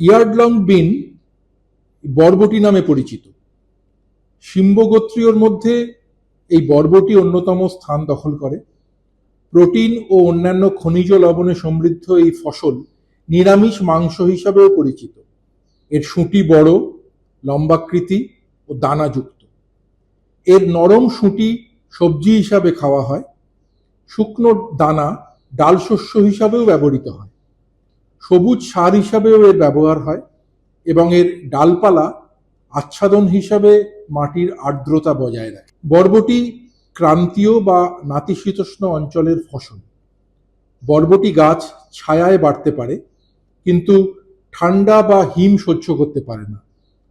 ইয়ার্ডলং বিন বরবটি নামে পরিচিত। শিম্বগোত্রীয়র মধ্যে এই বরবটি অন্যতম স্থান দখল করে। প্রোটিন ও অন্যান্য খনিজ লবণে সমৃদ্ধ এই ফসল নিরামিষ মাংস হিসাবেও পরিচিত। এর শুঁটি বড়, লম্বাকৃতি ও দানাযুক্ত। এর নরম শুঁটি সবজি হিসাবে খাওয়া হয়। শুকনো দানা ডাল শস্য হিসাবেও ব্যবহৃত হয়। সবুজ সার হিসাবেও এর ব্যবহার হয় এবং এর ডালপালা আচ্ছাদন হিসাবে মাটির আর্দ্রতা বজায় রাখে। বরবটি ক্রান্তীয় বা নাতিশীতোষ্ণ অঞ্চলের ফসল। বরবটি গাছ ছায়ায় বাড়তে পারে, কিন্তু ঠান্ডা বা হিম সহ্য করতে পারে না।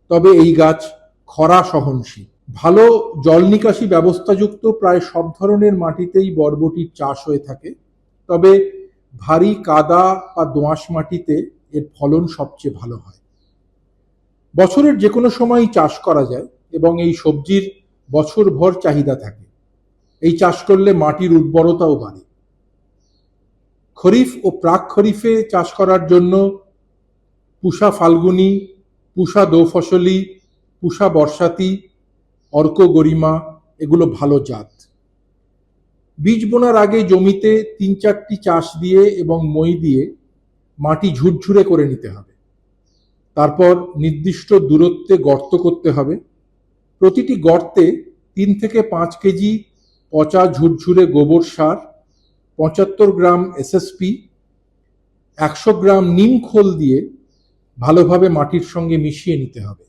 তবে এই গাছ খরা সহনশীল। ভালো জল নিকাশি ব্যবস্থাযুক্ত প্রায় সব ধরনের মাটিতেই বরবটির চাষ হয়ে থাকে। তবে ভারী কাদা বা দোআঁশ মাটিতে এর ফলন সবচেয়ে ভালো হয়। বছরের যে কোনো সময়ই চাষ করা যায় এবং এই সবজির বছরভর চাহিদা থাকে। এই চাষ করলে মাটির উর্বরতাও বাড়ে। খরিফ ও প্রাক খরিফে চাষ করার জন্য পুষা ফাল্গুনি, পুষা দোফসলি, পুষা বর্ষাতি, অর্ক গরিমা এগুলো ভালো জাত। বীজ বোনার আগে জমিতে তিন চারটি চাষ দিয়ে এবং মই দিয়ে মাটি ঝুরঝুরে করে নিতে হবে। তারপর নির্দিষ্ট দূরত্বে গর্ত করতে হবে। প্রতিটি গর্তে তিন থেকে পাঁচ কেজি পচা ঝুরঝুরে গোবর সার, পঁচাত্তর গ্রাম এসএসপি, একশো গ্রাম নিম খোল দিয়ে ভালোভাবে মাটির সঙ্গে মিশিয়ে নিতে হবে।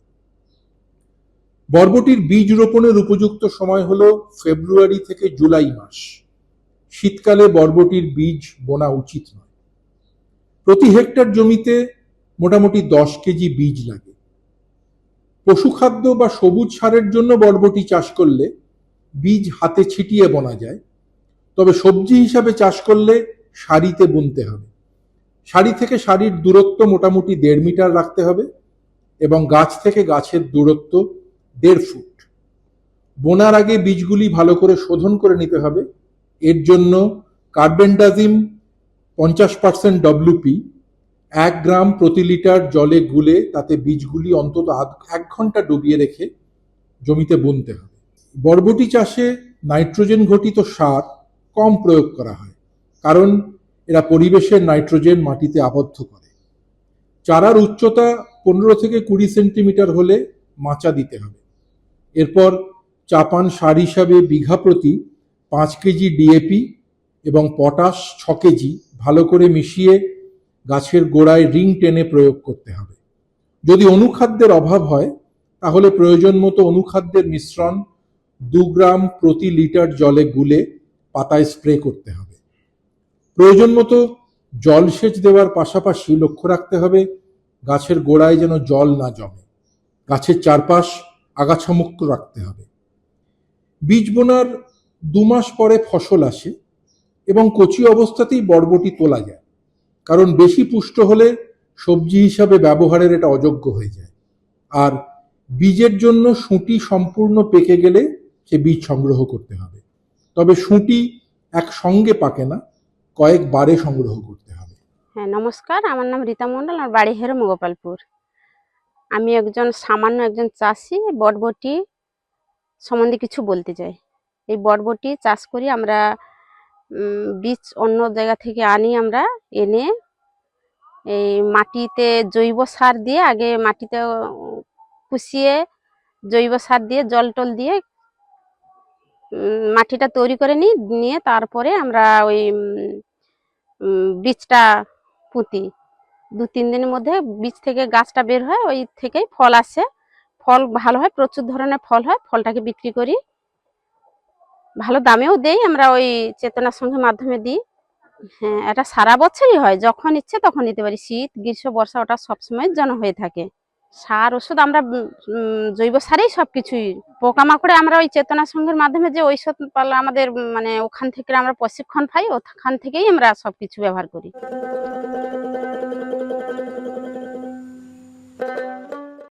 বরবটির বীজ রোপণের উপযুক্ত সময় হলো ফেব্রুয়ারি থেকে জুলাই মাস। শীতকালে বরবটির বীজ বোনা উচিত নয়। প্রতি হেক্টর জমিতে মোটামুটি দশ কেজি বীজ লাগে। পশুখাদ্য বা সবুজ সারের জন্য বরবটি চাষ করলে বীজ হাতে ছিটিয়ে বোনা যায়। তবে সবজি হিসাবে চাষ করলে সারিতে বুনতে হবে। সারি থেকে সারির দূরত্ব মোটামুটি দেড় মিটার রাখতে হবে এবং গাছ থেকে গাছের দূরত্ব দেড় ফুট। বোনার আগে বীজগুলি ভালো করে শোধন করে নিতে হবে। এর জন্য কার্বেন্ডাজিম পঞ্চাশ পার্সেন্ট ডব্লিউপি এক গ্রাম প্রতি লিটার জলে গুলে তাতে বীজগুলি অন্তত এক ঘণ্টা ডুবিয়ে রেখে জমিতে বুনতে হবে। বরবটি চাষে নাইট্রোজেন ঘটিত সার কম প্রয়োগ করা হয়, কারণ এরা পরিবেশের নাইট্রোজেন মাটিতে আবদ্ধ করে। চারার উচ্চতা পনেরো থেকে কুড়ি সেন্টিমিটার হলে মাচা দিতে হবে। এরপর চাপান সার হিসাবে বিঘা প্রতি পাঁচ কেজি ডিএপি এবং পটাশ ছ কেজি ভালো করে মিশিয়ে গাছের গোড়ায় রিং টেনে প্রয়োগ করতে হবে। যদি অনুখাদ্যের অভাব হয়, তাহলে প্রয়োজন মতো অনুখাদ্যের মিশ্রণ দু গ্রাম প্রতি লিটার জলে গুলে পাতায় স্প্রে করতে হবে। প্রয়োজন মতো জলসেচ দেওয়ার পাশাপাশি লক্ষ্য রাখতে হবে, গাছের গোড়ায় যেন জল না জমে। গাছের চারপাশ আগাছামুক্ত রাখতে হবে। বীজ বোনার দু মাস পরে ফসল আসে এবং কচি অবস্থাতেই বরবটি তোলা যায়। কারণ বেশি পুষ্ট হলে সবজি হিসাবে ব্যবহারের এটা অযোগ্য হয়ে যায়। আর বীজের জন্য সুঁটি সম্পূর্ণ পেকে গেলে সে বীজ সংগ্রহ করতে হবে। তবে সুঁটি একসঙ্গে পাকে না কয়েকবারে সংগ্রহ করতে হবে। হ্যাঁ নমস্কার। আমার নাম রীতা মণ্ডল, আমার বাড়ি হেরম গোপালপুর আমি একজন, সামান্য একজন চাষি, বটবটি সম্বন্ধে কিছু বলতে চাই। এই বটবটি চাষ করি আমরা বীজ অন্য জায়গা থেকে আনি আমরা, এনে এই মাটিতে জৈব সার দিয়ে আগে মাটিতে কুচিয়ে জৈব সার দিয়ে জল টল দিয়ে মাটিটা তৈরি করে নিই, নিয়ে তারপরে আমরা ওই বীজটা পুঁতি। দু তিন দিনের মধ্যে বীজ থেকে গাছটা বের হয়, ওই থেকেই ফল আসে। ফল ভালো হয়, প্রচুর ধরনের ফল হয়, ফলটাকে বিক্রি করি। ভালো দামেও দেই, আমরা ওই চেতনা সংঘের মাধ্যমে দিই। হ্যাঁ এটা সারা বছরই হয়, যখন ইচ্ছে তখন দিতে পারি। শীত, গ্রীষ্ম, বর্ষা, ওটা সবসময়ের জন্য হয়ে থাকে। সার, ওষুধ আমরা জৈব সারেই সবকিছুই। পোকামাকড়ে আমরা ওই চেতনা সংঘের মাধ্যমে যে ঔষধ পালা আমাদের মানে ওখান থেকে আমরা প্রশিক্ষণ পাই, ওখান থেকেই আমরা সবকিছু ব্যবহার করি।